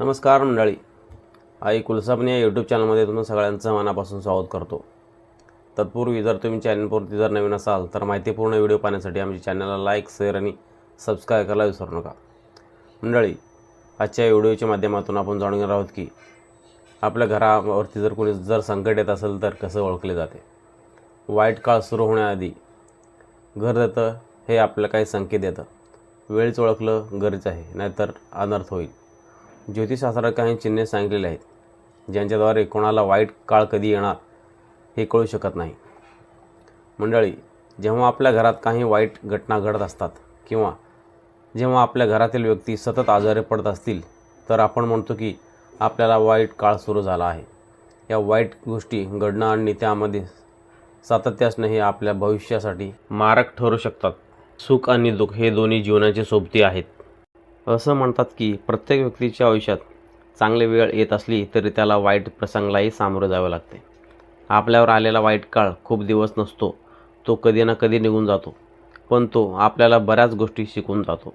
नमस्कार मंडळी. आई कुलसापने या यूट्यूब चॅनलमध्ये तुम्ही सगळ्यांचं मनापासून स्वागत करतो. तत्पूर्वी जर तुम्ही चॅनलवरती जर नवीन असाल तर माहितीपूर्ण व्हिडिओ पाहण्यासाठी आमच्या चॅनलला लाईक शेअर आणि सबस्क्राईब करायला विसरू नका. मंडळी आजच्या व्हिडिओच्या माध्यमातून आपण जाणून घेणार आहोत की आपल्या घरावरती जर कोणी जर संकट येत असेल तर कसं ओळखले जाते? वाईट काळ सुरू होण्याआधी घर देतं हे आपल्याला काही संकेत देतं. वेळच ओळखलं गरज आहे नाहीतर अनर्थ होईल. ज्योतिषशास्त्रात काही चिन्हे सांगितलेले आहेत ज्यांच्याद्वारे कोणाला वाईट काळ कधी येणार हे कळू शकत नाही. मंडळी जेव्हा आपल्या घरात काही वाईट घटना घडत असतात किंवा जेव्हा आपल्या घरातील व्यक्ती सतत आजारी पडत असतील तर आपण म्हणतो की आपल्याला वाईट काळ सुरू झाला आहे. या वाईट गोष्टी घडणं आणि त्यामध्ये सातत्य असणं हे आपल्या भविष्यासाठी मारक ठरू शकतात. सुख आणि दुःख हे दोन्ही जीवनाचे सोबती आहेत. असं म्हणतात की प्रत्येक व्यक्तीच्या आयुष्यात चांगली वेळ येत असली तरी त्याला वाईट प्रसंगालाही सामोरं जावं लागते. आपल्यावर आलेला वाईट काळ खूप दिवस नसतो तो कधी ना कधी निघून जातो पण तो आपल्याला बऱ्याच गोष्टी शिकून जातो.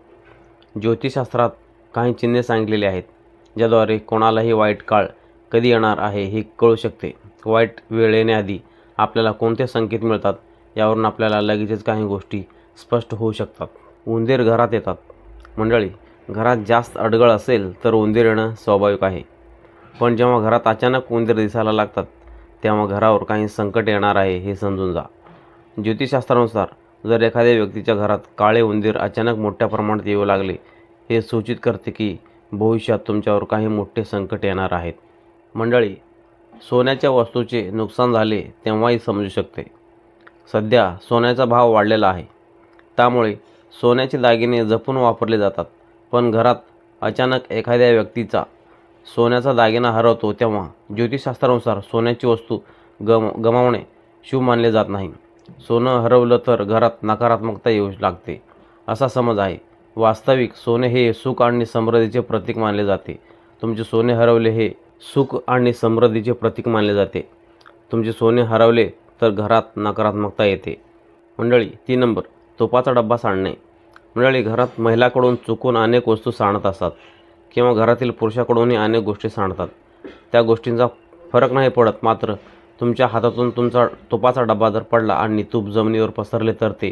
ज्योतिषशास्त्रात काही चिन्हे सांगितलेली आहेत ज्याद्वारे कोणालाही वाईट काळ कधी येणार आहे हे कळू शकते. वाईट वेळ येण्याआधी आपल्याला कोणते संकेत मिळतात यावरून आपल्याला लगेचच काही गोष्टी स्पष्ट होऊ शकतात. उंदीर घरात येतात. मंडळी घरात जास्त अडगळ असेल तर उंदीर येणं स्वाभाविक आहे. पण जेव्हा घरात अचानक उंदीर दिसायला लागतात तेव्हा घरावर काही संकट येणार आहे हे समजून जा. ज्योतिषशास्त्रानुसार जर एखाद्या व्यक्तीच्या घरात काळे उंदीर अचानक मोठ्या प्रमाणात येऊ लागले हे सूचित करते की भविष्यात तुमच्यावर काही मोठे संकट येणार आहेत. मंडळी सोन्याच्या वस्तूचे नुकसान झाले तेव्हाही समजू शकते. सध्या सोन्याचा भाव वाढलेला आहे. त्यामुळे सोन्याचे दागिने जपून वापरले जातात. पण घरात अचानक एखाद्या व्यक्तीचा सोन्याचा दागिना हरवतो तेव्हा ज्योतिषशास्त्रानुसार सोन्याची वस्तू गम गमावणे शुभ मानले जात नाही. सोनं हरवलं तर घरात नकारात्मकता येऊ लागते असा समज आहे. वास्तविक सोने हे सुख आणि समृद्धीचे प्रतीक मानले जाते. तुमचे सोने हरवले हे सुख आणि समृद्धीचे प्रतीक मानले जाते. तुमचे सोने हरवले तर घरात नकारात्मकता येते. मंडळी तीन नंबर तुपाचा डब्बा सांडणे. मंडळी घरात महिलाकडून चुकून अनेक वस्तू सांडत असतात किंवा घरातील पुरुषाकडूनही अनेक गोष्टी सांडतात. त्या गोष्टींचा फरक नाही पडत मात्र तुमच्या हातातून तुमचा तुपाचा डब्बा जर पडला आणि तूप जमिनीवर पसरले तर ते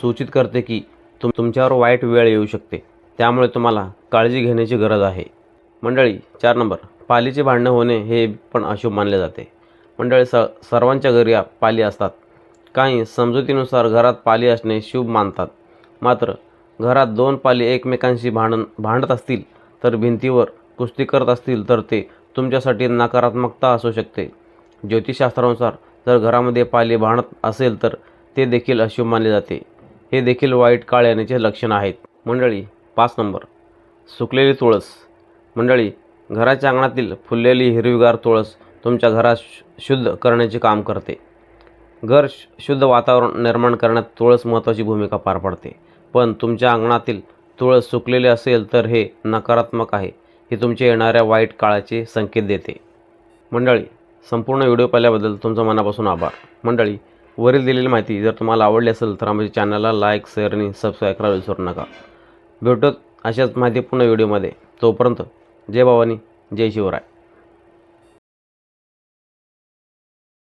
सूचित करते की तुम तुमच्यावर वाईट वेळ येऊ शकते. त्यामुळे तुम्हाला काळजी घेण्याची गरज आहे. मंडळी चार नंबर. पालीचे भांडणं होणे हे पण अशुभ मानले जाते. मंडळी स सर्वांच्या घरी पाली असतात. काही समजुतीनुसार घरात पाली असणे शुभ मानतात. मात्र घरात दोन पाली एकमेकांशी भांडण भांडत असतील तर भिंतीवर कुस्ती करत असतील तर ते तुमच्यासाठी नकारात्मकता असू शकते. ज्योतिषशास्त्रानुसार जर घरामध्ये पाली भांडत असेल तर ते देखील अशुभ मानले जाते. हे देखील वाईट काळ येण्याचे लक्षण आहेत. मंडळी पाच नंबर. सुकलेली तुळस. मंडळी घराच्या अंगणातील फुललेली हिरवीगार तुळस तुमच्या घरात शुद्ध करण्याचे काम करते. घर शुद्ध वातावरण निर्माण करण्यात तुळस महत्त्वाची भूमिका पार पाडते. पण तुमच्या अंगणातील तुळस सुकलेले असेल तर हे नकारात्मक आहे. हे तुमच्या येणाऱ्या वाईट काळाचे संकेत देते. मंडळी संपूर्ण व्हिडिओ पाहिल्याबद्दल तुमचं मनापासून आभार. मंडळी वरील दिलेली माहिती जर तुम्हाला आवडली असेल तर आमच्या चॅनलला लाईक शेअर आणि सबस्क्राईब करायला विसरू नका. भेटत अशाच माहितीपूर्ण व्हिडिओमध्ये. तोपर्यंत जय भवानी जय शिवराय.